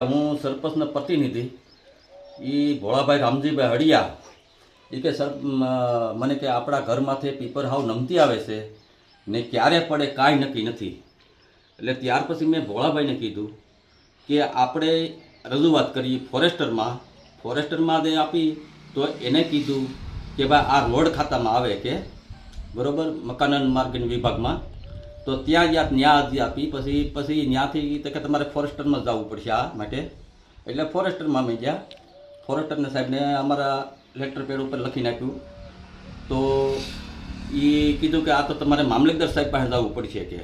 હું સરપંચના પ્રતિનિધિ. એ ભોળાભાઈ રામજીભાઈ હડિયા. એ કે સર મને કે આપણા ઘરમાંથી પીપર હાવ નમતી આવે છે. ને ક્યારે પડે કાંઈ નક્કી નથી. એટલે ત્યાર પછી મેં ભોળાભાઈને કીધું કે આપણે રજૂઆત કરી ફોરેસ્ટરમાં. ફોરેસ્ટરમાં જે આપી તો એને કીધું કે ભાઈ આ રોડ ખાતામાં આવે કે બરાબર મકાનન માર્ગિન વિભાગમાં. તો ત્યાં ગયા ત્યાં અરજી આપી, પછી પછી ત્યાંથી કે તમારે ફોરેસ્ટરમાં જવું પડશે આ માટે. એટલે ફોરેસ્ટરમાં અમે ગયા. ફોરેસ્ટરના સાહેબને અમારા લેટર પેડ ઉપર લખી નાખ્યું. તો એ કીધું કે આ તો તમારે મામલતદાર સાહેબ પાસે જવું પડશે કે.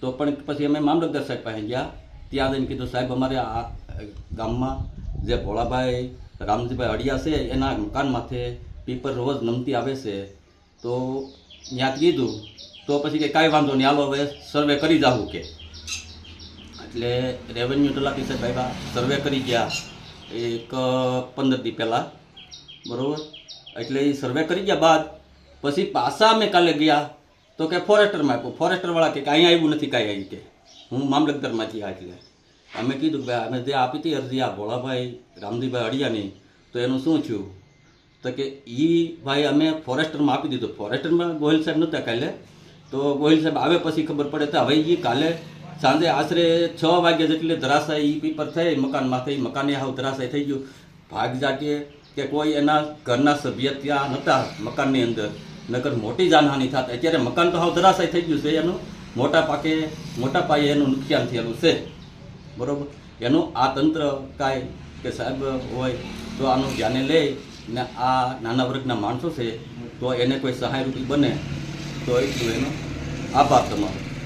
તો પણ પછી અમે મામલતદાર સાહેબ પાસે ગયા. ત્યાં જઈને કીધું, સાહેબ, અમારે આ ગામમાં જે ભોળાભાઈ, રામજીભાઈ અડિયા છે, એના મકાનમાંથી પીપર રોજ નમતી આવે છે. તો ત્યાં કીધું, તો પછી કે કાંઈ વાંધો નહીં, હાલો હવે સર્વે કરી જાવું કે. એટલે રેવન્યુ તલાટી સાહેબ આવ્યા સર્વે કરી ગયા, એક પંદર દી પહેલાં. બરાબર? એટલે એ સર્વે કરી ગયા બાદ, પછી પાછા અમે કાલે ગયા, તો કે ફોરેસ્ટરમાં આપ્યું. ફોરેસ્ટરવાળા કે અહીંયા આવ્યું નથી કાંઈ આવી કે. હું મામલતદારમાંથી આ એટલે. અમે કીધું કે ભાઈ, અમે જે આપી હતી અરજી આ ભોળાભાઈ, રામજીભાઈ અડિયાની, તો એનું શું થયું? તો કે એ ભાઈ અમે ફોરેસ્ટરમાં આપી દીધું. ફોરેસ્ટરમાં ગોહિલ સાહેબ નહોતા કાલે. તો ગોહિલ સાહેબ આવે પછી ખબર પડે તો હવે એ કાલે સાંજે આશરે છ વાગ્યા જેટલે ધરાશાય એ પેપર થઈ મકાનમાં થઈ મકાને હાવ ધરાશાય થઈ ગયું. ભાગ જાગે કે કોઈ એના ઘરના સભ્ય ત્યાં નહોતા મકાનની અંદર. નગર મોટી જાનહાનિ થાત. અત્યારે મકાન તો હાવ ધરાશાય થઈ ગયું છે એનું. મોટા પાકે, મોટા પાયે એનું નુકસાન થયેલું છે. બરાબર? એનું આ તંત્ર કાંઈ કે સાહેબ હોય તો આનું ધ્યાને લે. ને આ નાના વર્ગના માણસો છે, તો એને કોઈ સહાયરૂપી બને, તો એટલું એનો આભાર તમારો.